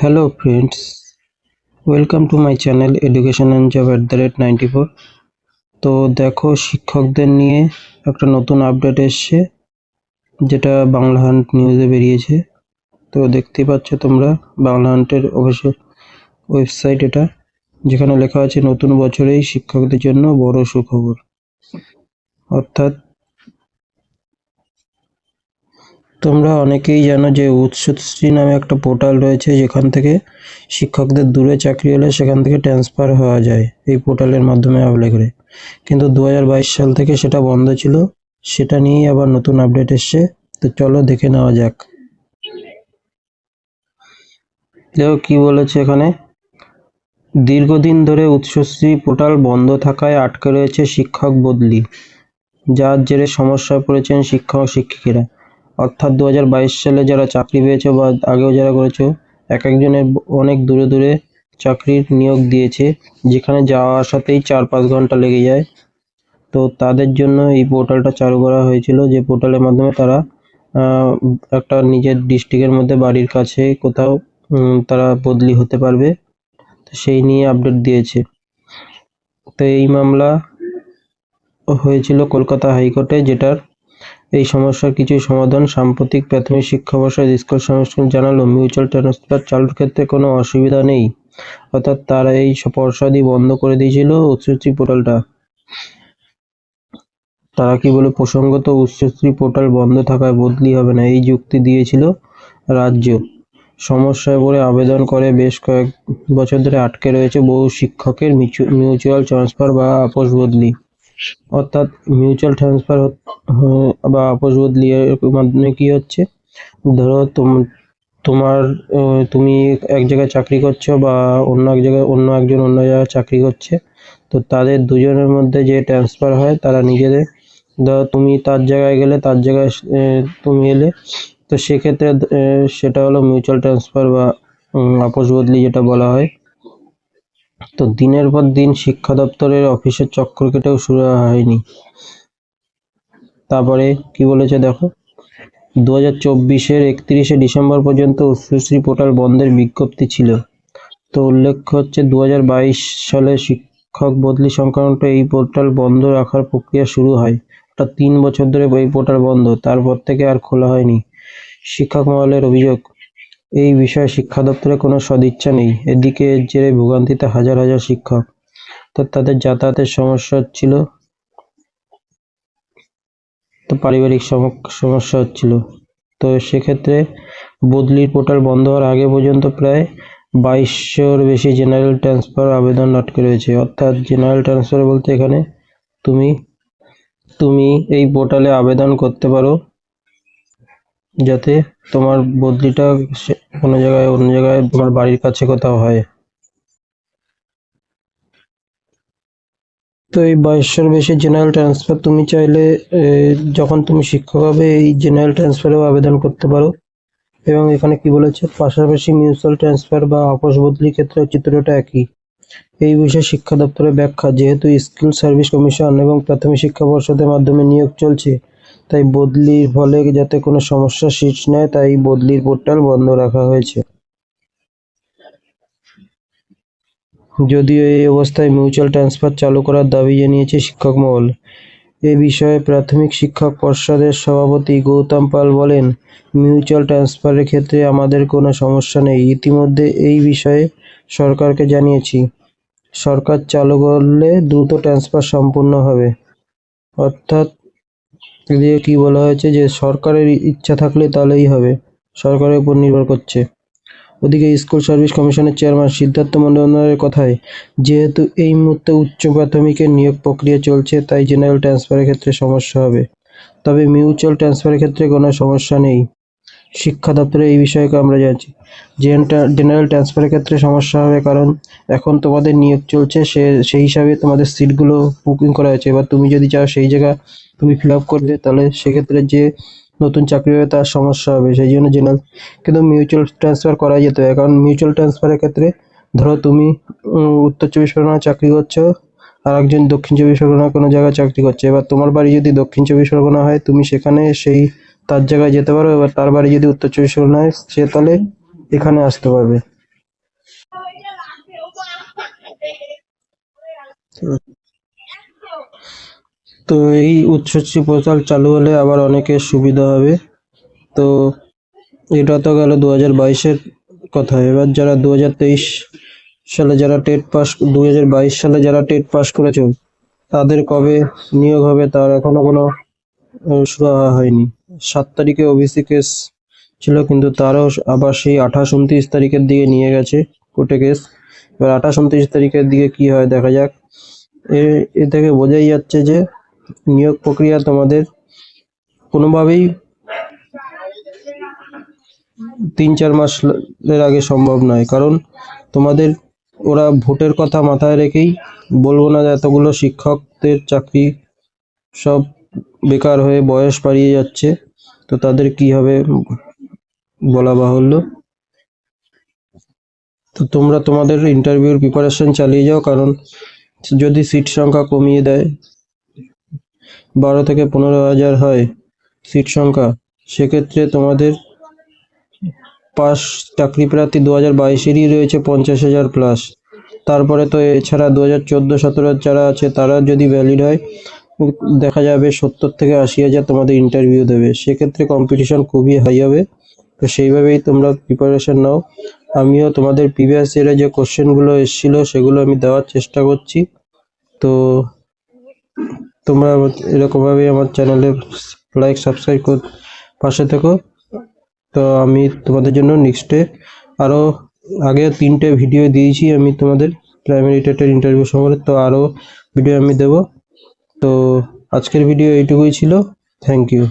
Hello friends welcome to my channel education and job at the rate ninety four তো দেখো, শিক্ষকদের নিয়ে একটা নতুন আপডেট এসছে, যেটা বাংলা হান্ট নিউজে বেরিয়েছে। তো দেখতেই পাচ্ছ তোমরা, বাংলা হান্টের অবশ্য ওয়েবসাইট এটা, যেখানে লেখা আছে, নতুন বছরেই শিক্ষকদের জন্য বড় সুখবর। অর্থাৎ তোমরা অনেকেই জানো যে উৎসশ্রী নামে একটা পোর্টাল রয়েছে যেখান থেকে শিক্ষকদের দূরে চাকরি হলে সেখান থেকে ট্রান্সফার হওয়া যায় এই পোর্টালের মাধ্যমে অ্যাপ্লাই করে। কিন্তু দু হাজার বাইশ সাল থেকে সেটা বন্ধ ছিল, সেটা নিয়েই আবার নতুন আপডেট এসছে। তো চলো দেখে নেওয়া যাক। দেখো কি বলেছে এখানে। দীর্ঘদিন ধরে উৎসশ্রী পোর্টাল বন্ধ থাকায় আটকে রয়েছে শিক্ষক বদলি, যার জেরে সমস্যায় পড়েছেন শিক্ষক শিক্ষিকারা। অর্থাৎ দু হাজার বাইশ সালে যারা চাকরি পেয়েছ বা আগেও যারা করেছ, এক একজনের অনেক দূরে দূরে চাকরির নিয়োগ দিয়েছে, যেখানে যাওয়া আসাতেই চার পাঁচ ঘণ্টা লেগে যায়। তো তাদের জন্য এই পোর্টালটা চালু করা হয়েছিল, যে পোর্টালের মাধ্যমে তারা একটা নিজের ডিস্ট্রিক্টের মধ্যে বাড়ির কাছে কোথাও তারা বদলি হতে পারবে, তো সেই নিয়ে আপডেট দিয়েছে। তো এই মামলা হয়েছিল কলকাতা হাইকোর্টে, যেটার এই সমস্যার কিছু সমাধান সাম্প্রতিক প্রাথমিক শিক্ষা পর্ষদ স্কুল সংস্করণ জানালো মিউচুয়াল ট্রান্সফার চালুর ক্ষেত্রে কোনো অসুবিধা নেই। অর্থাৎ তারা এই পর্ষদই বন্ধ করে দিয়েছিল উচ্চশ্রী পোর্টালটা। তারা কি বলে, প্রসঙ্গত উচ্চশ্রী পোর্টাল বন্ধ থাকায় বদলি হবে না, এই যুক্তি দিয়েছিল রাজ্য। সমস্যায় পড়ে আবেদন করে বেশ কয়েক বছর ধরে আটকে রয়েছে বহু শিক্ষকের মিউচুয়াল ট্রান্সফার বা আপোষ বদলি। অর্থাৎ মিউচুয়াল ট্রান্সফার বা বদলি এর মাধ্যমে কি হচ্ছে? ধরো তোম- তোমার তুমি এক জায়গায় চাকরি করছ বা অন্য এক জায়গায়, অন্য একজন অন্য জায়গায় চাকরি করছে, তো তাদের দুজনের মধ্যে যে ট্রান্সফার হয় তারা নিজেদের, ধরো তুমি তার জায়গায় গেলে তার জায়গায় তুমি এলে, তো সেক্ষেত্রে সেটা হলো মিউচুয়াল ট্রান্সফার বা আপোষ বদলি যেটা বলা হয়। তো দিনের পর দিন শিক্ষা দপ্তরের অফিসের চক্কর কেটেও শুরু হয়নি। তারপরে কি বলেছে দেখো? দু হাজার চব্বিশের একত্রিশে ডিসেম্বর পর্যন্ত উচ্চশ্রী পোর্টাল বন্ধের বিজ্ঞপ্তি ছিল। তো উল্লেখ্য হচ্ছে দু হাজার বাইশ সালে শিক্ষক বদলি সংক্রান্ত এই পোর্টাল বন্ধ রাখার প্রক্রিয়া শুরু হয়। অর্থাৎ তিন বছর ধরে এই পোর্টাল বন্ধ, তারপর থেকে আর খোলা হয়নি। শিক্ষক মহলের অভিযোগ এই বিষয়ে শিক্ষা দপ্তরের কোনো সদিচ্ছা নেই। এদিকে এর জেরে ভোগান্তিতে হাজার হাজার শিক্ষক। তো তাদের যাতায়াতের সমস্যা হচ্ছিল। তো পারিবারিক সম- সমস্যা হচ্ছিল। তো সেক্ষেত্রে বদলির পোর্টাল বন্ধ হওয়ার আগে পর্যন্ত প্রায় বাইশশোর বেশি জেনারেল ট্রান্সফার আবেদন আটকে রয়েছে অর্থাৎ জেনারেল ট্রান্সফার বলতে এখানে তুমি তুমি এই পোর্টালে আবেদন করতে পারো। যাতে তোমার বদলিটা কোনো জায়গায়, অন্য জায়গায় তোমার বাড়ির কাছে কোথাও হয়। তো এই বাইশশোর বেশি জেনারেল ট্রান্সফার তুমি চাইলে যখন তুমি শিক্ষক হবে, এই জেনারেল ট্রান্সফারেও আবেদন করতে পারো। এবং এখানে কি বলেছে? পাশাপাশি মিউচুয়াল ট্রান্সফার বা আপোষ বদলির ক্ষেত্রে চিত্রটা একই। এই বিষয়ে শিক্ষা দপ্তরের ব্যাখ্যা, যেহেতু স্কুল সার্ভিস কমিশন এবং প্রাথমিক শিক্ষা পর্ষদের মাধ্যমে নিয়োগ চলছে তাই বদলির ফলে যাতে কোনো সমস্যা সৃষ্টি নয় তাই বদলির পোর্টাল বন্ধ রাখা হয়েছে। যদিও এই অবস্থায় মিউচুয়াল ট্রান্সফার চালু করার দাবি জানিয়েছে শিক্ষক মহল। এ বিষয়ে প্রাথমিক শিক্ষক পর্ষদের সভাপতি গৌতম পাল বলেন, মিউচুয়াল ট্রান্সফারের ক্ষেত্রে আমাদের কোনো সমস্যা নেই। ইতিমধ্যে এই বিষয়ে সরকারকে জানিয়েছি। সরকার চালু করলে দ্রুত ট্রান্সফার সম্পূর্ণ হবে। অর্থাৎ এদিকে কি বলা হয়েছে যে সরকারের ইচ্ছা থাকলে তাহলেই হবে। সরকারের উপর নির্ভর করছে। ওদিকে স্কুল সার্ভিস কমিশনের চেয়ারম্যান সিদ্ধার্থ মন্ডলের কথায়, যেহেতু এই মুহূর্তে উচ্চ প্রাথমিকের নিয়োগ প্রক্রিয়া চলছে, তাই জেনারেল ট্রান্সফারের ক্ষেত্রে সমস্যা হবে। তবে মিউচুয়াল ট্রান্সফারের ক্ষেত্রে কোনো সমস্যা নেই। শিক্ষা দপ্তরে এই বিষয়ে আমরা জানছি। জেনারেল ট্রান্সফারের ক্ষেত্রে সমস্যা হবে কারণ এখন তোমাদের নিয়োগ চলছে, সে, সেই হিসাবে তোমাদের সিটগুলো বুকিং করা হয়েছে। এবার তুমি যদি চাও সেই জায়গা তুমি ফিল আপ করবে তাহলে সেক্ষেত্রে যে নতুন চাকরি হবে তার সমস্যা হবে। সেই জন্য জেনারেল কিন্তু মিউচুয়াল ট্রান্সফার করা যেতে হয় কারণ মিউচুয়াল ট্রান্সফারের ক্ষেত্রে ধরো তুমি উত্তর চব্বিশ পরগনায় চাকরি করছ আর একজন দক্ষিণ চব্বিশ পরগনায় কোনো জায়গায় চাকরি করছে। এবার তোমার বাড়ি যদি দক্ষিণ চব্বিশ পরগনা হয়, তুমি সেখানে সেই, তার জায়গায় যেতে পারো। এবার তার বাড়ি যদি উত্তর চব্বিশ পরগনা হয়, সে তাহলে এখানে আসতে পারবে। তো এই উচ্চশ্রী পোর্টাল চালু হলে আবার অনেকের সুবিধা হবে। তো এটা তো গেল দু হাজার কথা। এবার যারা দু হাজার তেইশ সালে যারা টেট পাস দু বাইশ সালে যারা টেট পাস করেছে, তাদের কবে নিয়োগ হবে তার এখনও কোনো সুরাহা হয়নি। সাত তারিখে ওবিসি কেস ছিল, কিন্তু তারও আবার সেই আঠাশ উনত্রিশ তারিখের দিকে নিয়ে গেছে কোর্টে কেস। এবার আঠাশ উনত্রিশ তারিখের দিকে কি হয় দেখা যাক। এ থেকে বোঝাই যাচ্ছে যে নিয়োগ প্রক্রিয়া তোমাদের কোনোভাবেই তিন, চার মাসের আগে সম্ভব নয়। কারণ তোমাদের, ওরা ভোটের কথা মাথায় রেখেই বলব না যে এতগুলো শিক্ষকদের চাকরি সব বেকার হয়ে বয়স পাড়িয়ে যাচ্ছে। তো তাদের কি হবে বলা বাহুল্য? তো তোমরা তোমাদের ইন্টারভিউর প্রিপারেশন চালিয়ে যাও, কারণ যদি সিট সংখ্যা কমিয়ে দেয় বারো থেকে পনেরো হাজার হয় সিট সংখ্যা। সেক্ষেত্রে তোমাদের পাস চাকরি প্রার্থী দু হাজার বাইশেরই রয়েছে পঞ্চাশ হাজার প্লাস তারপরে তো এছাড়া দু হাজার চোদ্দ, সতেরো যারা আছে তারা যদি ভ্যালিড হয়, দেখা যাবে সত্তর থেকে আশি হাজার তোমাদের ইন্টারভিউ দেবে। সেক্ষেত্রে কম্পিটিশন খুবই হাই হবে। তো সেইভাবেই তোমরা প্রিপারেশন নাও। আমিও তোমাদের প্রিভিয়াস ইয়ারে যে কোশ্চেনগুলো এসেছিল, সেগুলো আমি দেওয়ার চেষ্টা করছি। তো তোমরা এরকমভাবে আমার চ্যানেলে লাইক সাবস্ক্রাইব কর পাশে থেকো। তো আমি তোমাদের জন্য নেক্সটে আরও আগে তিনটে ভিডিও দিয়েছি আমি তোমাদের প্রাইমারি টেটের ইন্টারভিউ সম্পর্কে তো আরও ভিডিও আমি দেব। তো আজকের ভিডিও এইটুকুই ছিল। Thank you